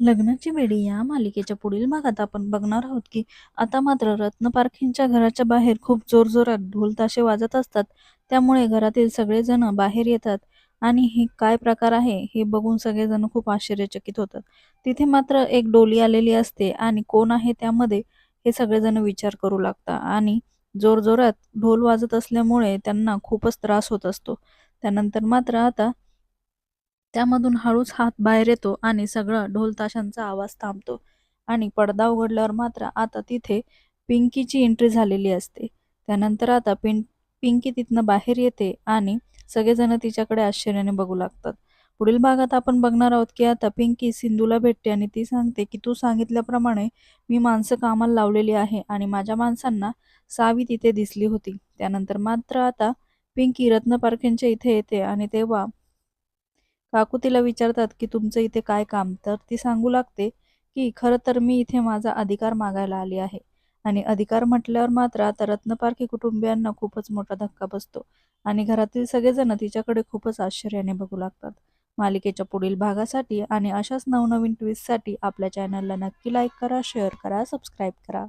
लग्नाची वेळी या मालिकेच्या पुढील भागात आपण बघणार आहोत की आता मात्र रत्न पारखींच्या घराच्या बाहेर खूप जोरजोरात ढोल ताशे वाजत असतात. त्यामुळे घरातील सगळेजण बाहेर येतात. आणि हे काय प्रकार आहे हे बघून सगळेजण खूप आश्चर्यचकित होतात. तिथे मात्र एक डोली आलेली असते आणि कोण आहे त्यामध्ये हे सगळेजण विचार करू लागतात आणि जोरजोरात ढोल वाजत असल्यामुळे त्यांना खूपच त्रास होत असतो. त्यानंतर मात्र आता त्यामधून हळूच हात बाहेर येतो आणि सगळं ढोलताशांचा आवाज थांबतो. आणि पडदा उघडल्यावर मात्र आता तिथे पिंकीची एंट्री झालेली असते. त्यानंतर आता पिं पिंकी तिथनं बाहेर येते आणि सगळेजण तिच्याकडे आश्चर्याने बघू लागतात. पुढील भागात आपण बघणार आहोत की आता पिंकी सिंधूला भेटते आणि ती सांगते की तू सांगितल्याप्रमाणे मी माणसं कामाला लावलेली आहे आणि माझ्या माणसांना सावी तिथे दिसली होती. त्यानंतर मात्र आता पिंकी रत्न पारखेंच्या इथे येते आणि तेव्हा काकू तिला विचारतात की तुमचं इथे काय काम? तर ती सांगू लागते की खरं तर मी इथे माझा अधिकार मागायला आली आहे. आणि अधिकार म्हटल्यावर मात्र आता रत्नपारखी कुटुंबियांना खूपच मोठा धक्का बसतो आणि घरातील सगळेजण तिच्याकडे खूपच आश्चर्याने बघू लागतात. मालिकेच्या पुढील भागासाठी आणि अशाच नवनवीन ट्विस्टसाठी आपल्या चॅनलला नक्की लाईक करा शेअर करा सबस्क्राईब करा.